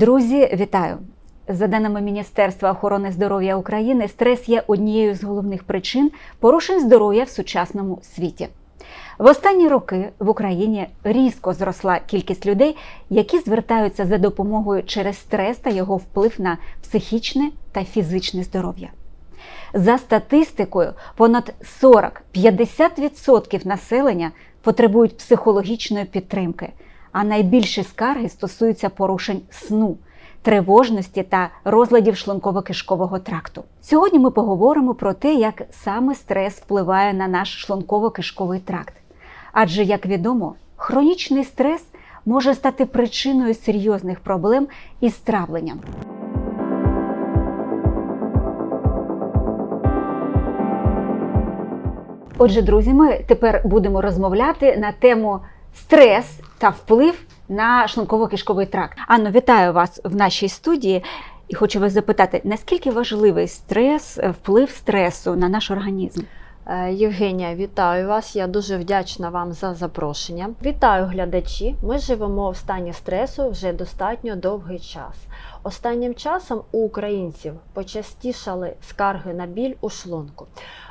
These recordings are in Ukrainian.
Друзі, вітаю! За даними Міністерства охорони здоров'я України, стрес є однією з головних причин порушень здоров'я в сучасному світі. В останні роки в Україні різко зросла кількість людей, які звертаються за допомогою через стрес та його вплив на психічне та фізичне здоров'я. За статистикою, понад 40-50% населення потребують психологічної підтримки, а найбільші скарги стосуються порушень сну, тривожності та розладів шлунково-кишкового тракту. Сьогодні ми поговоримо про те, як саме стрес впливає на наш шлунково-кишковий тракт. Адже, як відомо, хронічний стрес може стати причиною серйозних проблем із травленням. Отже, друзі, ми тепер будемо розмовляти на тему стрес та вплив на шлунково-кишковий тракт. Анно, вітаю вас в нашій студії і хочу вас запитати, наскільки важливий стрес, е, вплив стресу на наш організм? Е, Євгенія, вітаю вас. Я дуже вдячна вам за запрошення. Вітаю глядачі. Ми живемо в стані стресу вже достатньо довгий час. Останнім часом у українців почастішали скарги на біль у шлунку.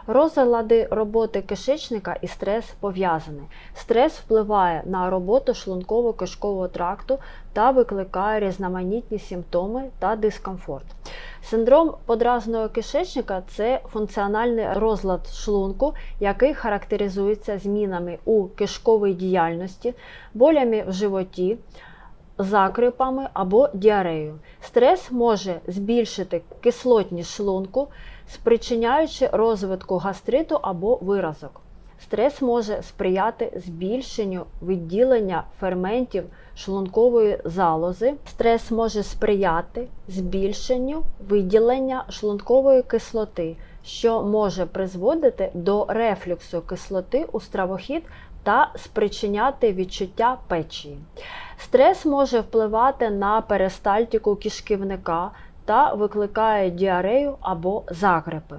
Розлади роботи кишечника і стрес пов'язані. Стрес впливає на роботу шлунково-кишкового тракту та викликає різноманітні симптоми та дискомфорт. Синдром подразного кишечника це функціональний розлад шлунку, який характеризується змінами у кишковій діяльності, болями в животі, закрипами або діарею. Стрес може збільшити кислотність шлунку, спричиняючи розвитку гастриту або виразок. Стрес може сприяти збільшенню відділення ферментів шлункової залози. Стрес може сприяти збільшенню виділення шлункової кислоти, що може призводити до рефлюксу кислоти у стравохід та спричиняти відчуття печії. Стрес може впливати на перистальтику кишківника та викликає діарею або загрипи.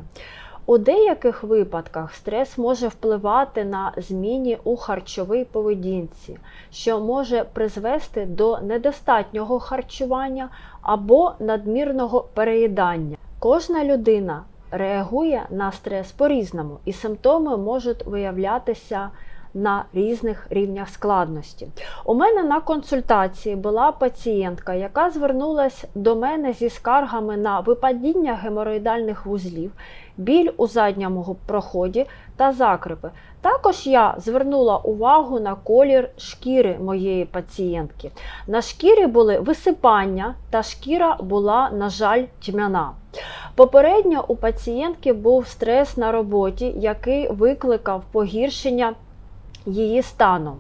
У деяких випадках стрес може впливати на зміни у харчовій поведінці, що може призвести до недостатнього харчування або надмірного переїдання. Кожна людина реагує на стрес по-різному, і симптоми можуть виявлятися на різних рівнях складності. У мене на консультації була пацієнтка, яка звернулася до мене зі скаргами на випадіння геморроїдальних вузлів, біль у задньому проході та закрипи. Також я звернула увагу на колір шкіри моєї пацієнтки. На шкірі були висипання, та шкіра була, на жаль, тьмяна. Попередньо у пацієнтки був стрес на роботі, який викликав погіршення її стану.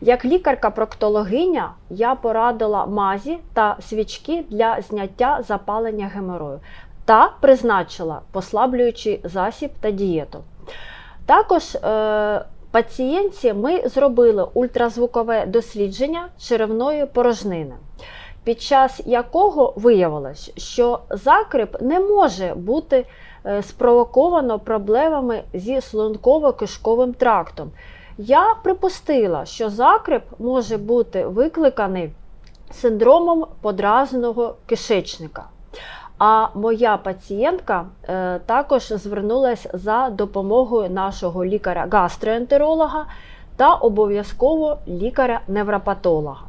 Як лікарка-проктологиня я порадила мазі та свічки для зняття запалення геморою та призначила послаблюючий засіб та дієту. Також е, пацієнтці ми зробили ультразвукове дослідження черевної порожнини, під час якого виявилось, що закрип не може бути е, спровоковано проблемами зі шлунково-кишковим трактом. Я припустила, що закрип може бути викликаний синдромом подразненого кишечника. А моя пацієнтка е, також звернулася за допомогою нашого лікаря-гастроентеролога та обов'язково лікаря-невропатолога.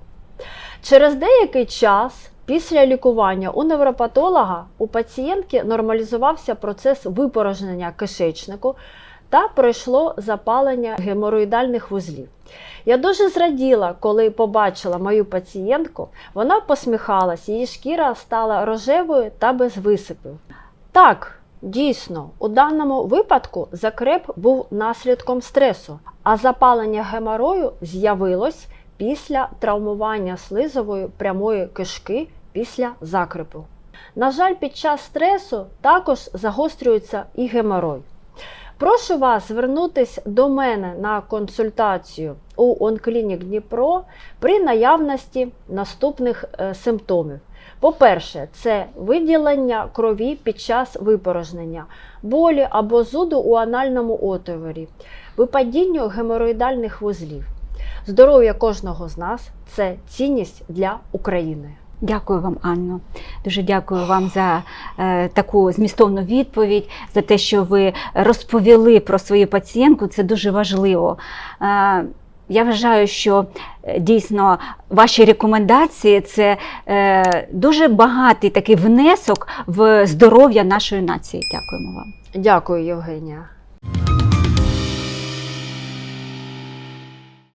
Через деякий час після лікування у невропатолога у пацієнтки нормалізувався процес випорожнення кишечнику та пройшло запалення геморроїдальних вузлів. Я дуже зраділа, коли побачила мою пацієнтку. Вона посміхалась, її шкіра стала рожевою та без висипів. Так, дійсно, у даному випадку закреп був наслідком стресу, а запалення геморою з'явилось після травмування слизової прямої кишки після закрепу. На жаль, під час стресу також загострюється і геморой. Прошу вас звернутися до мене на консультацію у Онклінік Дніпро при наявності наступних е, симптомів. По-перше, це виділення крові під час випорожнення, болі або зуду у анальному отворі, випадіння геморроїдальних вузлів. Здоров'я кожного з нас це цінність для України. Дякую вам, Анно. Дуже дякую вам за е, таку змістовну відповідь, за те, що ви розповіли про свою пацієнтку. Це дуже важливо. Е, я вважаю, що е, дійсно ваші рекомендації це е, дуже багатий такий внесок в здоров'я нашої нації. Дякуємо вам. Дякую, Євгенія.